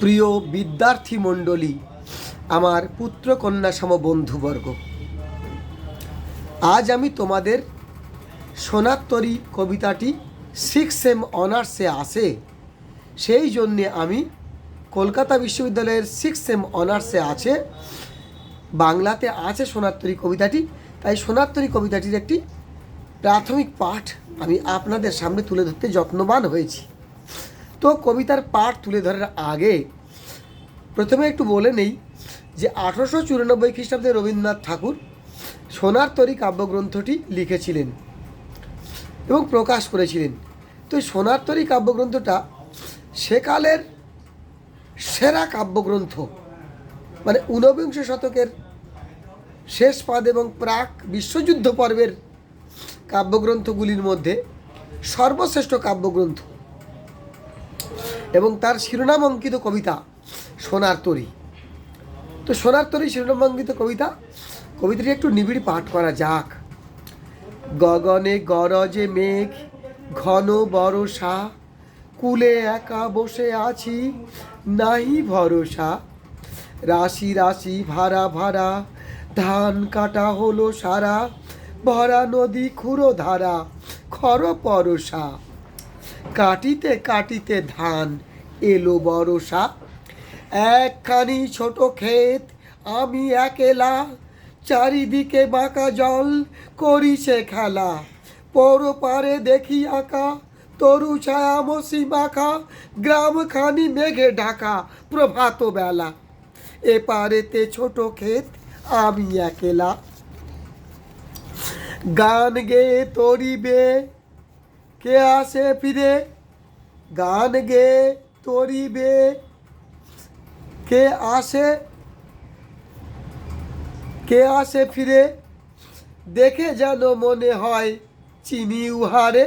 প্রিয় বিদ্যার্থী মণ্ডলী, আমার পুত্র কন্যা সম বন্ধুবর্গ। আজ আমি তোমাদের সোনাত্তরী কবিতাটি সিক্স এম অনার্সে আসে সেই জন্যে আমি কলকাতা বিশ্ববিদ্যালয়ের সিক্স এম অনার্সে আছে। বাংলাতে আছে সোনাত্তরী কবিতাটি, তাই সোনাত্তরী কবিতাটির একটি প্রাথমিক পাঠ আমি আপনাদের সামনে তুলে ধরতে যত্নবান হয়েছি। তো কবিতার পাঠ তুলে ধরার আগে প্রথমে একটু বলে নেই যে আঠারোশো চুরানব্বই খ্রিস্টাব্দে রবীন্দ্রনাথ ঠাকুর সোনার তরী কাব্যগ্রন্থটি লিখেছিলেন এবং প্রকাশ করেছিলেন। তো সোনার তরী কাব্যগ্রন্থটা সেকালের সেরা কাব্যগ্রন্থ মানে ঊনবিংশ শতকের শেষ পাদ এবং প্রাক বিশ্বযুদ্ধ পর্বের কাব্যগ্রন্থগুলির মধ্যে সর্বশ্রেষ্ঠ কাব্যগ্রন্থ। এবং তার শিরোনাম অঙ্কিত কবিতা সোনার তরী। তো সোনার তরী, শিরোনাম অঙ্কিত কবিতা। কবিতাটি একটু নিবিড় পাঠ করা যাক। গগনে গরজে মেঘ, ঘন বরষা, কুলে একা বসে আছি, নাহি ভরসা। রাশি রাশি ভাড়া ভাড়া, ধান কাটা হলো সারা, ভরা নদী খুঁড়ো ধারা, খর পরশা কাটিতে কাটিতে ধান এলো বরষা একখানি ছোট ক্ষেত, আমি একেলা, চারিদিকে বাঁকা জল করিছে খেলা। পর পারে দেখি আঁকা, তরু ছায়া মসি মাখা, গ্রামখানি মেঘে ঢাকা প্রভাত বেলা। এপারেতে ছোট ক্ষেত, আমি একেলা। গান গেয়ে তরিবে কে আসে ফিরে? গান গে, তরিবে। কে আসে? কে আসে ফিরে? দেখে যেন মনে হয় চিনি উহারে।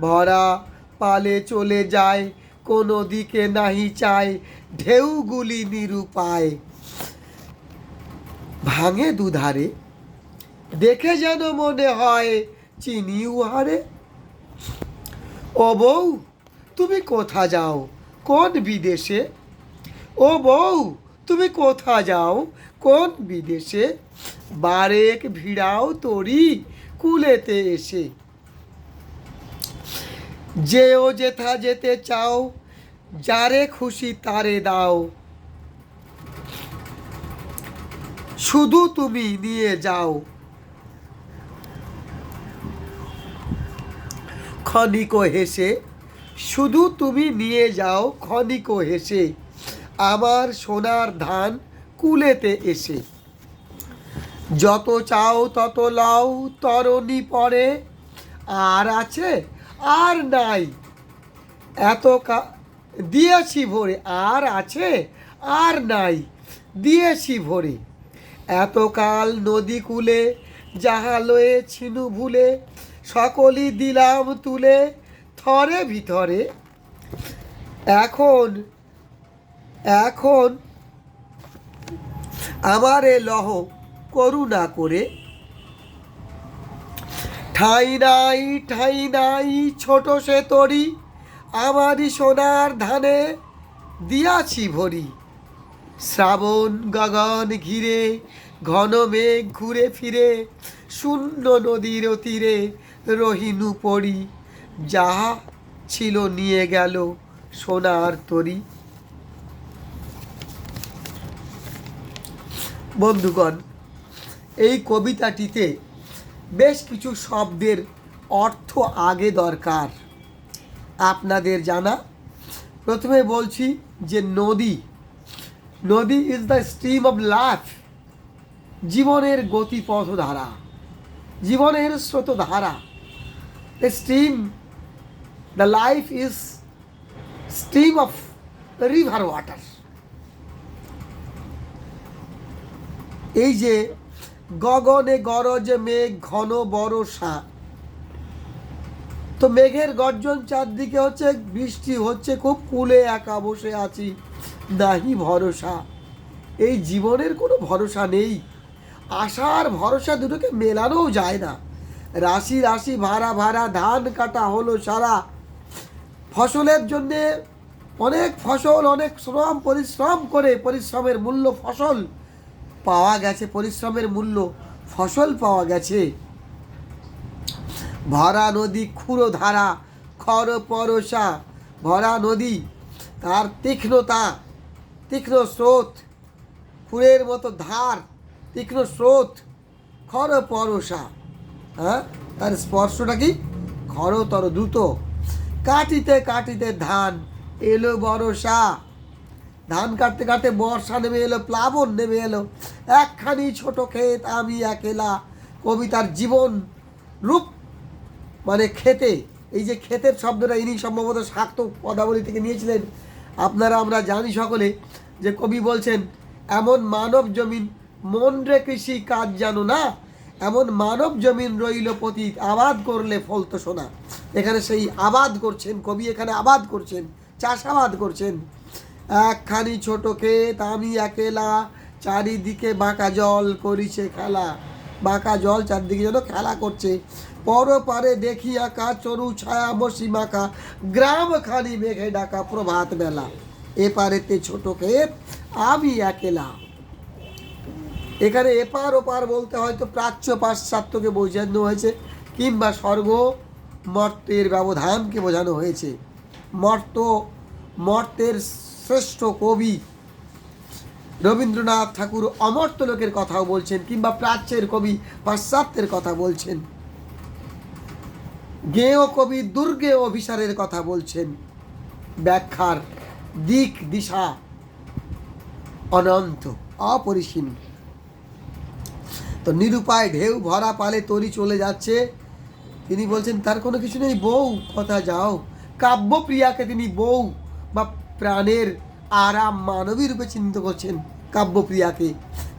ভরা পালে চলে যায়, কোনো দিকে নাহি চায়, ঢেউগুলি নিরুপায়। ভাঙে দুধারে, দেখে যেন মনে হয় চিনি উহারে। ও বউ, তুমি কোথা যাও? কোন বিদেশে? ও বউ, তুমি কোথা যাও? কোন বিদেশে? বারেক ভিড়াও তরি কুলেতে এসে। যেও যেথা যেতে চাও, যারে খুশি তারে দাও। শুধু তুমি নিয়ে যাও। ক্ষণিক হেসে, শুধু তুমি নিয়ে যাও ক্ষণিক হেসে, আমার সোনার ধান কুলেতে এসে। যত চাও তত লাও, তরণী পরে, আর আছে আর নাই। এত দিয়েছি ভরে, আর আছে আর নাই, দিয়েছি ভরে। এতকাল নদী কূলে, যাহা লয়ে ছিনু ভুলে সকলই দিলাম তুলে থরে ভিতরে। এখন এখন আমারে লহ করুণা করে। ঠাই নাই ঠাই নাই, ছোট সে তরি আমারই সোনার ধানে দিয়াছি ভরি। শ্রাবণ গগন ঘিরে, ঘন মেঘ ঘুরে ফিরে, শূন্য নদীর তীরে রহিনু পড়ি, যাহা ছিল নিয়ে গেল সোনার তরি। বন্ধুগণ, এই কবিতাটিতে বেশ কিছু শব্দের অর্থ আগে দরকার। আপনাদের জানা, প্রথমে বলছি যে নদী নদী is the stream of life জীবনের গতিপথ ধারা জীবনের স্রোতধারা। The stream the life is stream of river water এই যে গগনে গরজে মেঘ, ঘন বরষা। তো মেঘের গর্জন চারদিকে হচ্ছে, বৃষ্টি হচ্ছে, খুব কুলে একা বসে আছি নাহি ভরসা। এই জীবনের কোনো ভরসা নেই। আশার ভরসা দুটোকে মেলানোও যায় না। রাশি রাশি ভাড়া ভাড়া, ধান কাটা হলো সারা। ফসলের জন্যে অনেক ফসল, অনেক শ্রম, পরিশ্রম করে পরিশ্রমের মূল্য ফসল পাওয়া গেছে, পরিশ্রমের মূল্য ফসল পাওয়া গেছে। ভরা নদী ক্ষুরো ধারা খর পরশা, ভরা নদী, তার তীক্ষ্ণতা, তীক্ষ্ণ স্রোত, খুরের মতো ধার, তীক্ষ্ণ স্রোত, খর পরশা। হ্যাঁ? তার স্পর্শটা কি? খরতর দ্রুত। কাটিতে কাটিতে ধান এলো বরসা ধান কাটতে কাটতে বর্ষা নেমে এলো, প্লাবন নেমে এলো। একখানি ছোট ক্ষেত আমি একেলা। কবিতার জীবন রূপ মানে খেতে। এই যে ক্ষেতের শব্দটা ইনি সম্ভবত শাক্ত পদাবলী থেকে নিয়েছিলেন। আপনারা, আমরা জানি সকলে যে কবি বলছেন, এমন মানব জমিন মন রে কৃষি কাজ জানো না এমন মানব জমিন রইল পতীত, আবাদ করলে ফলতো শোনা এখানে সেই আবাদ করছেন, কবি এখানে আবাদ করছেন চাষাবাদ করছেন। একখানি ছোট ক্ষেত, আমি একেলা, চারিদিকে বাঁকা জল করিছে খেলা। বাঁকা জল চারদিকে যেন খেলা করছে। পর পারে দেখি আঁকা চরু ছায়া বসি মাখা গ্রাম খানি মেঘে ডাকা প্রভাত বেলা। এপারেতে ছোট ক্ষেত, আমি একেলা। এখানে এপার ওপার বলতে হয়তো প্রাচ্য পাশ্চাত্যকে বোঝানো হয়েছে, কিংবা স্বর্গ মর্তের ব্যবধানকে বোঝানো হয়েছে। মর্ত, মর্তের শ্রেষ্ঠ কবি রবীন্দ্রনাথ ঠাকুর অমর্ত লোকের কথাও বলছেন, কিংবা প্রাচ্যের কবি পাশ্চাত্যের কথা বলছেন। গেয় কবি দুর্গে অভিসারের কথা বলছেন। ব্যাখ্যার দিক, দিশা অনন্ত, অপরিসীম। তো নিরুপায় ঢেউ ভরা পালে তরি চলে যাচ্ছে। তিনি বলছেন, তার কোনো কিছু নেই বউ, কথা যাও। কাব্যপ্রিয়াকে তিনি বউ বা প্রাণের আরাম মানবী রূপে চিহ্নিত করছেন কাব্যপ্রিয়াকে।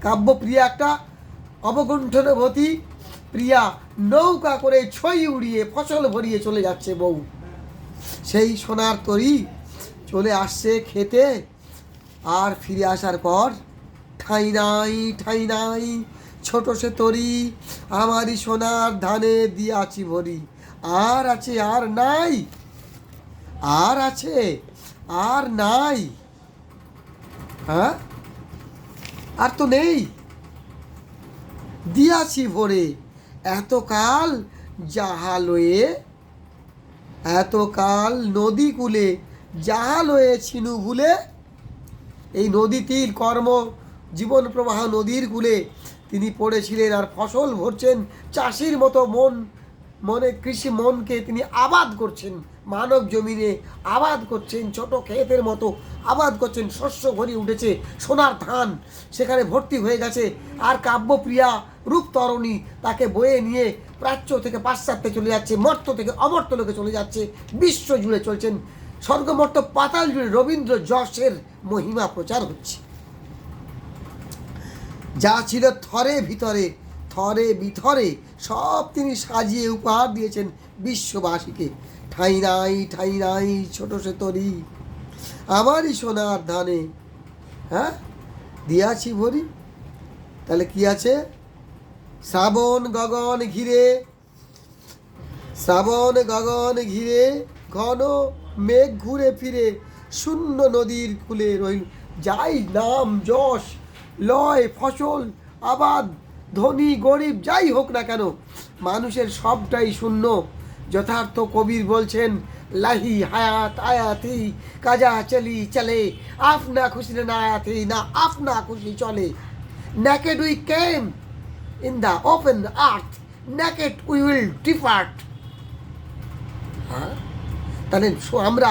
কাব্যপ্রিয়া একটা অবগুণ্ঠনবতী প্রিয়া, নৌকা করে ছই উড়িয়ে ফসল ভরিয়ে চলে যাচ্ছে বউ। সেই সোনার তরি চলে আসছে খেতে, আর ফিরে আসার পর ঠাই নাই ঠাই নাই ছোট সে তরি, আমারই সোনার ধানে দিয়াছি ভরি। আর আছে, আর নাই। আর আছে, আর নাই। হ্যাঁ? আর তো নেই। দিয়াছি ভরে। এতকাল জাহালয়ে এতকাল নদী কূলে জাহালয়ে ছিনু ভুলে, এই নদী তীর কর্ম, জীবন প্রবাহ নদীর কূলে তিনি পড়েছিলেন আর ফসল ভরছেন, চাষির মতো মন, মনে কৃষি মনকে তিনি আবাদ করছেন, মানব জমিনে আবাদ করছেন, ছোট ক্ষেতের মতো আবাদ করছেন, শস্য ভরি উঠেছে সোনার ধান, সেখানে ভর্তি হয়ে গেছে আর কাব্যপ্রিয়া রূপতরণী তাকে বয়ে নিয়ে প্রাচ্য থেকে পাশ্চাত্যে চলে যাচ্ছে মর্ত থেকে অমর্ত লোকে চলে যাচ্ছে, বিশ্ব জুড়ে চলছেন। স্বর্গমর্ত পাতাল জুড়ে রবীন্দ্র যশের মহিমা প্রচার হচ্ছে। যা ছিল থরে ভিতরে, থরে বিথরে, সব তিনি সাজিয়ে উপহার দিয়েছেন বিশ্ববাসীকে। ঠাই নাই ঠাই নাই ছোট সে তরি। আমারই সোনার ধানে। হ্যাঁ? দিয়াছি ভরি। তাহলে কি আছে? শ্রাবণ গগন ঘিরে, শ্রাবণ গগন ঘিরে, ঘন মেঘ ঘুরে ফিরে, শূন্য নদীর কূলে রইল। যাই নাম যশ লয়, ফসল, আবাদ, ধনী, গরিব, যাই হোক না কেন, মানুষের সবটাই শূন্য। যথার্থ কবির বলছেন, লাহি হায়াত আয়াতি, কাজা চলি চলে, আপনা খুশি না আয়াতি না আপনা খুশি চলে। Naked we came in the open earth, naked we will depart হ্যাঁ? তাহলে আমরা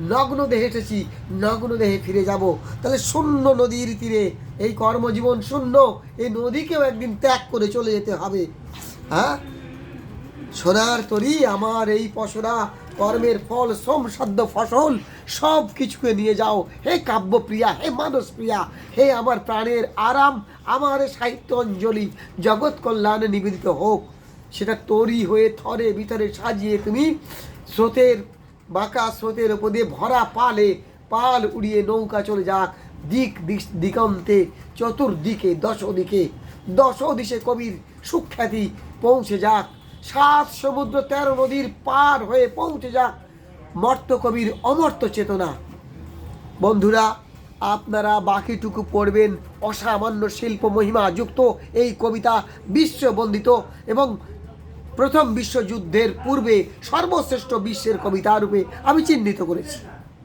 নগ্ন দেহে এসেছি নগ্ন দেহে ফিরে যাব। তাহলে শূন্য নদীর তীরে, এই কর্মজীবন শূন্য, এই নদীকেও একদিন ত্যাগ করে চলে যেতে হবে। হ্যাঁ? সোনার তরি, আমার এই পশরা, কর্মের ফল শ্রম সাধ্য, ফসল সব কিছুকে নিয়ে যাও। হে কাব্যপ্রিয়া, হে মানস প্রিয়া হে আমার প্রাণের আরাম, আমার সাহিত্য অঞ্জলি, জগৎ কল্যাণে নিবেদিত হোক। সেটা তরি হয়ে থরে, ভিতরে সাজিয়ে তুমি স্রোতের বাঁকা স্রোতের ওপর দিয়ে ভরা পালে, পাল উড়িয়ে নৌকা চলে যাক দিক দিগন্তে, চতুর্দিকে দশ দিকে দশ দিশে কবির সুখ্যাতি পৌঁছে যাক। সাত সমুদ্র তেরো নদীর পার হয়ে পৌঁছে যাক মর্ত কবির অমর্ত চেতনা। বন্ধুরা, আপনারা বাকিটুকু পড়বেন অসামান্য শিল্প মহিমা যুক্ত এই কবিতা বিশ্ববন্দিত এবং প্রথম বিশ্বযুদ্ধের পূর্বে সর্বশ্রেষ্ঠ বিশ্বের কবিতা রূপে আমি চিহ্নিত করেছি।